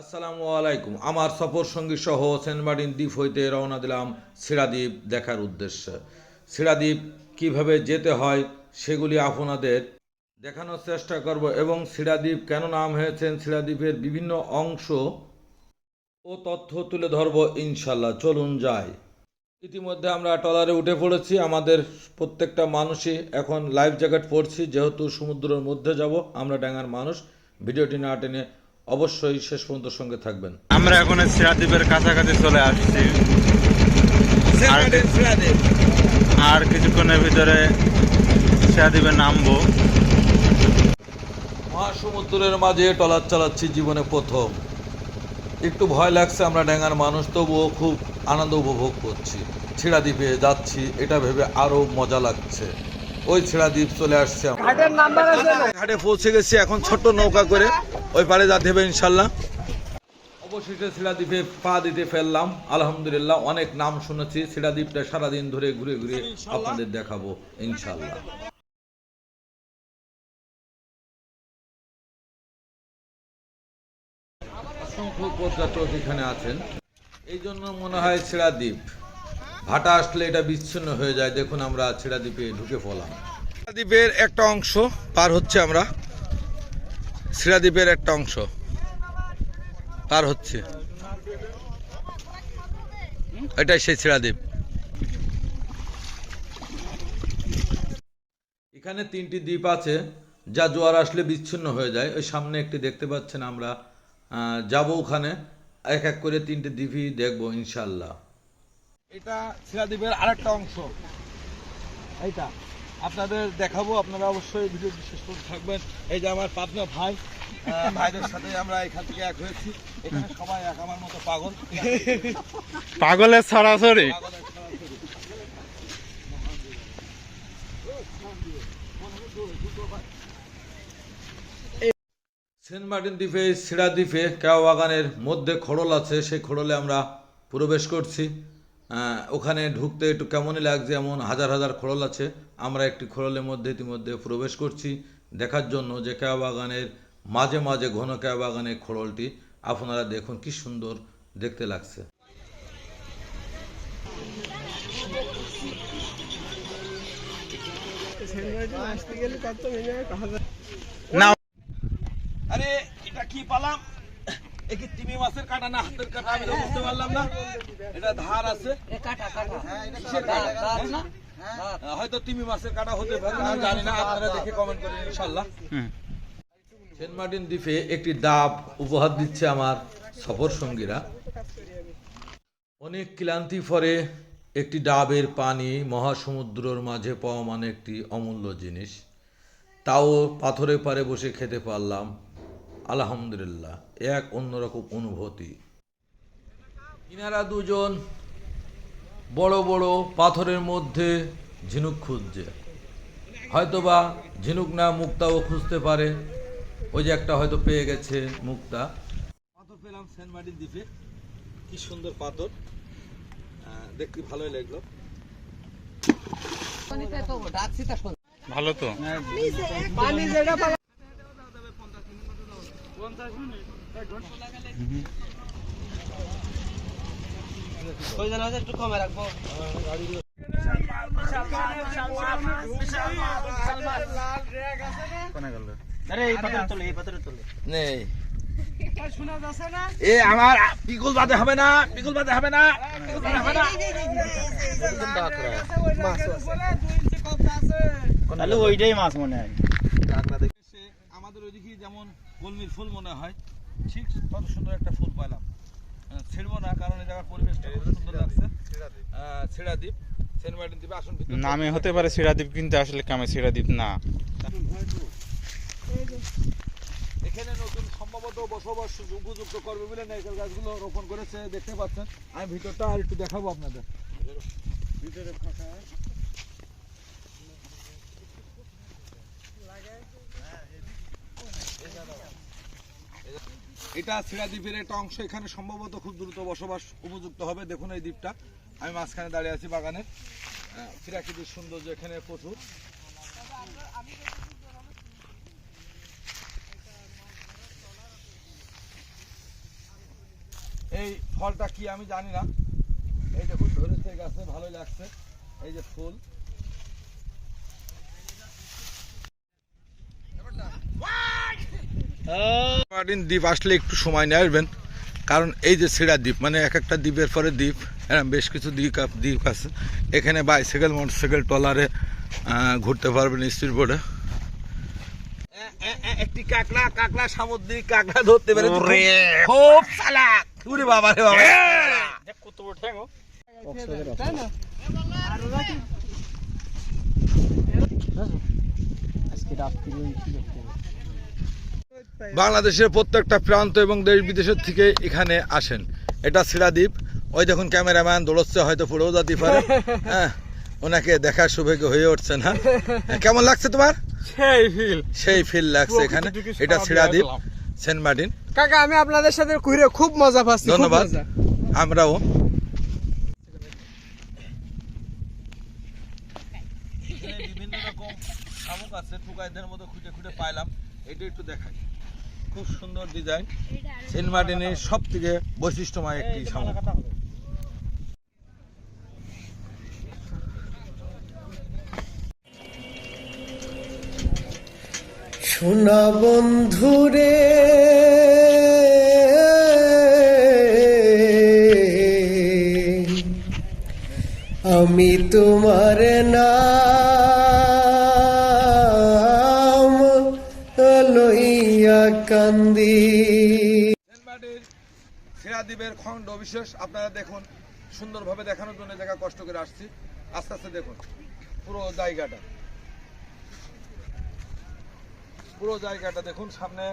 আসসালামু আলাইকুম। আমার সফর সঙ্গী সহ সেন্ট মার্টিন দ্বীপ হইতে রওনা দিলাম সিরাদ্বীপ দেখার উদ্দেশ্যে। সিরাদ্বীপ কীভাবে যেতে হয় সেগুলি আপনাদের দেখানোর চেষ্টা করব এবং সিরাদ্বীপ কেন নাম হয়েছেন সিরাদ্বীপের বিভিন্ন অংশ ও তথ্য তুলে ধরব ইনশাল্লাহ চলুন যাই। ইতিমধ্যে আমরা ট্রলারে উঠে পড়েছি। আমাদের প্রত্যেকটা মানুষই এখন লাইফ জ্যাকেট পরছি। যেহেতু সমুদ্রের মধ্যে যাব, আমরা ডাঙ্গার মানুষ। ভিডিওটি না টেনে অবশ্যই শেষ পর্যন্ত সঙ্গে থাকবেন। আমরা এখন সিরাদ্বীপের কাছাকাছি চলে আসছি। আর- আর কিছুক্ষণের ভিতরে সিরাদ্বীপে নামবো। মহাসমুদ্রের মাঝে টলার চালাচ্ছি জীবনে প্রথম। একটু ভয় লাগছে আমরা ড্যাঙ্গার মানুষ তবুও খুব আনন্দ উপভোগ করছি। ছিড়া দ্বীপে যাচ্ছি এটা ভেবে আরও মজা লাগছে। ওই ছিড়া দ্বীপ চলে আসছে ঘাটে পৌঁছে গেছি এখন ছোট্ট নৌকা করে। ওই পারে যেতে হবে ইনশাল্লাহ। অবশেষে শিলাদ্বীপে পা দিতে ফেললাম। আলহামদুলিল্লাহ অনেক নাম শুনেছি। শিলাদ্বীপটা সারাদিন ধরে ঘুরে ঘুরে আপনাদের দেখাবো ইনশাল্লাহ। অসংখ্য পর্যটক এখানে আছেন। এই জন্য মনে হয় ছেড়া দ্বীপ। ভাটা আসলে এটা বিচ্ছিন্ন হয়ে যায়। দেখুন আমরা ছেড়া দ্বীপে ঢুকে পড়লাম। দ্বীপের একটা অংশ পার হচ্ছে আমরা। দ্বীপের একটা অংশ পার হচ্ছে। এটাই সেই ছেড়া দ্বীপ। এখানে তিনটি দ্বীপ আছে যা জোয়ার আসলে বিচ্ছিন্ন হয়ে যায়। ওই সামনে একটি দেখতে পাচ্ছেন আমরা আহ, যাব ওখানে। এক এক করে তিনটি দ্বীপই দেখব ইনশাল্লাহ এটা শিলাদ্বীপের আরেকটা অংশ। এইটা আপনাদের দেখাবো আপনারা অবশ্যই ভিডিও শেষ করে থাকবেন। এই যে আমার পাবনা ভাই ভাইদের সাথে আমরা এখান থেকে এক হয়েছি। এখানে সবাই এক আমার মতো পাগল। পাগলের সরাসরি। সেন্ট মার্টিন দ্বীপে সিরা দ্বীপে কেওয়া বাগানের মধ্যে খড়ল আছে। সেই খড়লে আমরা প্রবেশ করছি। ওখানে ঢুকতে একটু কেমনই লাগছে? এমন হাজার হাজার খড়ল আছে। আমরা একটি খড়লের মধ্যে ইতিমধ্যে প্রবেশ করছি। দেখার জন্য যে কেয়া বাগানের মাঝে মাঝে ঘন কেয়া বাগানের খড়লটি আপনারা দেখুন কি সুন্দর দেখতে লাগছে। আরে এটা কি পালাম এ কি তিমি মাছের কাটা না হাতের কাটা আমি বুঝতে পারলাম না। এটা ধার আছে। কিসের কাটা? হ্যাঁ, হয়তো তিমি মাছের কাটা হতে পারে আমি জানি না আপনারা দেখে কমেন্ট করেন ইনশাল্লাহ হুম। সেন্ট মার্টিন দ্বীপে একটি ডাব উপহার দিচ্ছে আমার সফর সঙ্গীরা। অনেক ক্লান্তি পরে একটি ডাবের পানি মহাসমুদ্রর মাঝে পাওয়া মানে একটি অমূল্য জিনিস। তাও পাথরের পারে বসে খেতে পারলাম। আলহামদুলিল্লাহ এক অন্যরকম অনুভূতি। ইনারা দুজন বড় বড় পাথরের মধ্যে ঝিনুক খুঁজছে। হয়তোবা ঝিনুক না মুক্তাও খুঁজতে পারে। ওই যে একটা হয়তো পেয়ে গেছে মুক্তা। পাথর পেলাম সেন্ট মার্টিন দ্বীপে। কি সুন্দর পাথর। আহ, দেখতে ভালোই লাগল। ভালো তো। একটু কমে রাখব কোনে গেল আরে এই পাথরে তোলে এই পাথরে তোলে নেই। এ আমার পিকুল বাদে হবে না পিকুল বাদে হবে না হবে না। তাহলে ওইটাই মাছ মনে হয়। ওইদিকে যেমন কলমির ফুল মনে হয়। ঠিক তত সুন্দর একটা ফুল পাইলাম। আহ, ছিড়বো না কারণ এই জায়গার পরিবেশটা খুব সুন্দর লাগছে। আহ, দ্বীপ। সেন্ট মার্টিন দ্বীপে আসুন নামে হতে পারে সিরাদ্বীপ কিন্তু আসলে কামে সিরাদ্বীপ না। এখানে নতুন সম্ভবত বসবাস উপযুক্ত করবে বলে নারকেল গাছগুলো রোপণ করেছে দেখতে পাচ্ছেন। আমি ভিতরটা আর একটু দেখাবো আপনাদের। এটা সিরা দ্বীপের একটা অংশ। এখানে সম্ভবত খুব দ্রুত বসবাস উপযুক্ত হবে। দেখুন এই দ্বীপটা। আমি মাঝখানে দাঁড়িয়ে আছি বাগানের। আহ, প্রাকৃতিক সৌন্দর্য এখানে প্রচুর। এই ফলটা কি আমি জানি না। এই দেখুন ধরেছে গাছে ভালোই লাগছে। এই যে ফুল। মার্টিন দ্বীপ আসলে একটু সময় নিয়ে আসবেন কারণ এই যে সিরা দ্বীপ মানে এক একটা দ্বীপের পরে দ্বীপ এরম বেশ কিছু দ্বীপ দ্বীপ আছে। এখানে বাইসাইকেল মোটরসাইকেল ট্রলারে আহ, ঘুরতে পারবেন স্পিড বোর্ডে। একটি কাকড়া কাকড়া সামুদ্রিক কাকড়া ধরতে পারে খুব চালাক। উরে বাবা রে বাবা। কত বড় ঠ্যাং আজকে রাত্রি কি দেখতে বাংলাদেশের প্রত্যেকটা প্রান্ত এবং দেশ বিদেশের থেকে এখানে আসেন। এটা সিরাদ্বীপ ওই দেখুন ক্যামেরাম্যান দৌড়চ্ছে হয়তো পুরো যেতে পারে। হ্যাঁ ওনাকে দেখার সৌভাগ্য হয়ে উঠছে না। হ্যাঁ, কেমন লাগছে তোমার? সেই ফিল সেই ফিল লাগছে এখানে। এটা সারা সিরাদ্বীপ সেন্ট মার্টিন। কাকা আমি আপনাদের সাথে ঘুরে খুব মজা পাচ্ছি ধন্যবাদ। আমরাও। বিভিন্ন রকম শামুক আছে টুকাইদের মতো খুঁটে খুঁটে পাইলাম। এটা একটু দেখাই। খুব সুন্দর ডিজাইন সেন্ট মার্টিনের সব থেকে বৈশিষ্ট্যময় একটি শামুক সোনা বন্ধুরে আমি তোমার নাম সিরাদ্বীপের আপনারা দেখুন, সুন্দরভাবে দেখানোর জন্য কষ্ট করে আসছি। আস্তে আস্তে দেখুন, পুরো জায়গাটা। পুরো জায়গাটা দেখুন, সামনে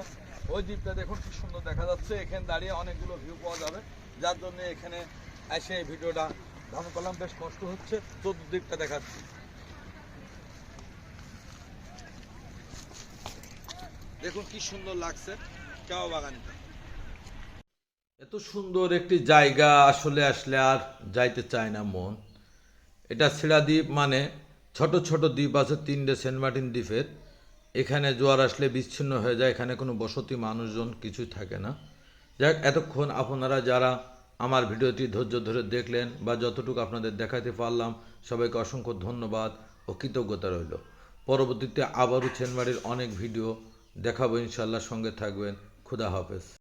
ওই দ্বীপটা দেখুন, কি সুন্দর দেখা যাচ্ছে। এখানে দাঁড়িয়ে অনেকগুলো ভিউ পাওয়া যাবে। যার জন্য এখানে এসে ভিডিওটা ধারণ করলাম। বেশ কষ্ট হচ্ছে, চতুর্দিকটা দেখাচ্ছি। দেখুন কি সুন্দর লাগছে চাও বাগানটা। এত সুন্দর একটি জায়গা আসলে আসলে আর যাইতে চায় না মন। এটা সিরা দ্বীপ মানে ছোট ছোট দ্বীপ আছে তিনটে সেন্ট মার্টিন দ্বীপের। এখানে জোয়ার আসলে বিচ্ছিন্ন হয়ে যায়, এখানে কোনো বসতি মানুষজন কিছুই থাকে না। যাক, এতক্ষণ আপনারা যারা আমার ভিডিওটি ধৈর্য ধরে দেখলেন বা যতটুকু আপনাদের দেখাতে পারলাম, সবাইকে অসংখ্য ধন্যবাদ ও কৃতজ্ঞতা রইল। পরবর্তীতে আবারও সেন্ট মার্টির অনেক ভিডিও দেখাবো ইনশাল্লাহ সঙ্গে থাকবেন। খুদা হাফেজ।